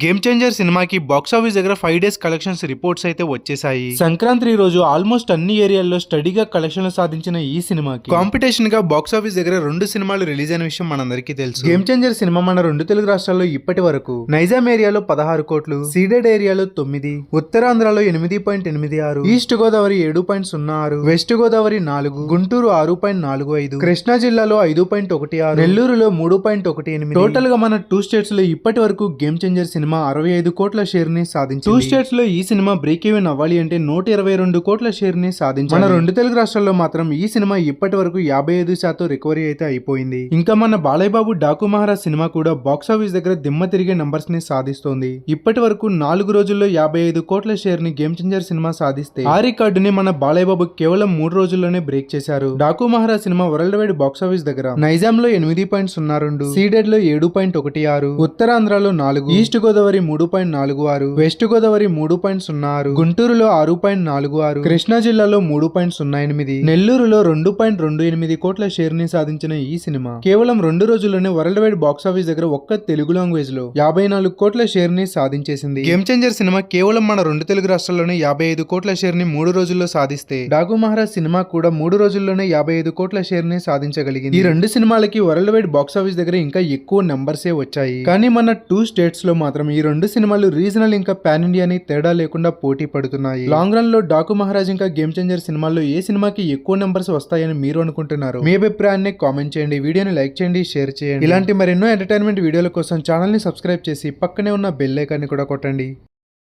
Game changer సినిమాకి box office దగ్గర five days collections reports అయితే వచ్చేసాయి సంక్రాంతి రోజు ఆల్మోస్ట్ అన్ని ఏరియాల్లో స్టడీగా కలెక్షన్లు సాధించిన ఈ సినిమాకి కాంపిటీషన్గా బాక్స్ ఆఫీస్ దగ్గర రెండు సినిమాలు రిలీజ్ అయిన విషయం మనందరికీ తెలుసు. గేమ్ చేంజర్ సినిమా మన రెండు తెలుగు రాష్ట్రాల్లో ఇప్పటి వరకు నైజాం ఏరియాలో పదహారు కోట్లు సీడెడ్ ఏరియాలో తొమ్మిది ఉత్తరాంధ్రలో ఎనిమిది పాయింట్ ఎనిమిది ఆరు ఈస్ట్ గోదావరి ఏడు పాయింట్ సున్నా ఆరు వెస్ట్ గోదావరి నాలుగు గుంటూరు ఆరు పాయింట్ నాలుగు ఐదు కృష్ణా జిల్లాలో ఐదు పాయింట్ ఒకటి ఆరు నెల్లూరులో మూడు పాయింట్ ఒకటి ఎనిమిది. టోటల్గా మన టూ స్టేట్స్లో ఇప్పటి వరకు గేమ్ చేంజర్ సినిమా అరవై ఐదు కోట్ల షేర్ని సాధించింది. టూ స్టేట్స్లో ఈ సినిమా బ్రేక్ ఈవెన్ అవ్వాలి అంటే నూట ఇరవై రెండు కోట్ల షేర్ని సాధించింది. మన రెండు తెలుగు రాష్ట్రాల్లో మాత్రం ఈ సినిమా ఇప్పటి వరకు యాభై ఐదు శాతం రికవరీ అయితే అయిపోయింది. ఇంకా మన బాలయ్య బాబు డాకు మహారాజ్ సినిమా కూడా బాక్స్ ఆఫీస్ దగ్గర దిమ్మ తిరిగే నంబర్స్ని సాధిస్తోంది. ఇప్పటి వరకు నాలుగు రోజుల్లో యాభై ఐదు కోట్ల షేర్ని గేమ్ చేంజర్ సినిమా సాధిస్తే ఆ రికార్డుని మన బాలయ్య బాబు కేవలం మూడు రోజుల్లోనే బ్రేక్ చేశారు. Daaku Maharaj cinema world wide box office దగ్గర. నైజాం లో ఎనిమిది పాయింట్ సున్నా రెండు సీడెడ్లో ఏడు పాయింట్ ఒకటి ఆరు ఉత్తరాంధ్రలో నాలుగు ఈస్ట్ గోదావరి మూడు పాయింట్ నాలుగు ఆరు వెస్ట్ గోదావరి మూడు పాయింట్ సున్నా ఆరు గుంటూరులో ఆరు పాయింట్ నాలుగు ఆరు కృష్ణా జిల్లాలో మూడు పాయింట్ సున్నా ఎనిమిది నెల్లూరులో రెండు పాయింట్ రెండు ఎనిమిది కోట్ల షేర్ని సాధించిన ఈ సినిమా. కేవలం రెండు రోజుల్లోనే వరల్డ్ వైడ్ బాక్స్ ఆఫీస్ దగ్గర ఒక్క తెలుగు లాంగ్వేజ్లో యాభై నాలుగు కోట్ల షేర్ని సాధించేసింది. గేమ్ చేంజర్ సినిమా కేవలం మన రెండు తెలుగు రాష్ట్రాల్లోనే యాభై ఐదు కోట్ల షేర్ని మూడు రోజుల్లో సాధిస్తే డాగు మహారాజ్ సినిమా కూడా మూడు రోజుల్లోనే యాభై ఐదు కోట్ల షేర్ని సాధించగలిగింది. ఈ రెండు సినిమాలకి వరల్డ్ వైడ్ బాక్స్ ఆఫీస్ దగ్గర ఇంకా ఎక్కువ నెంబర్సే వచ్చాయి. కానీ మన టూ స్టేట్స్లో మాత్రం ఈ రెండు సినిమాలు రీజనల్ ఇంకా పాన్ ఇండియా అని తేడా లేకుండా పోటీ పడుతున్నాయి. లాంగ్ రన్లో డాకు మహారాజ్ ఇంకా గేమ్ చేంజర్ సినిమాల్లో ఏ సినిమాకి ఎక్కువ నెంబర్స్ వస్తాయని మీరు అనుకుంటున్నారు? మీ అభిప్రాయాన్ని కామెంట్ చేయండి. వీడియోని లైక్ చేయండి షేర్ చేయండి. ఇలాంటి మరెన్నో ఎంటర్టైన్మెంట్ వీడియోల కోసం ఛానల్ని సబ్స్క్రైబ్ చేసి పక్కనే ఉన్న బెల్ ఐకాన్ని కూడా కొట్టండి.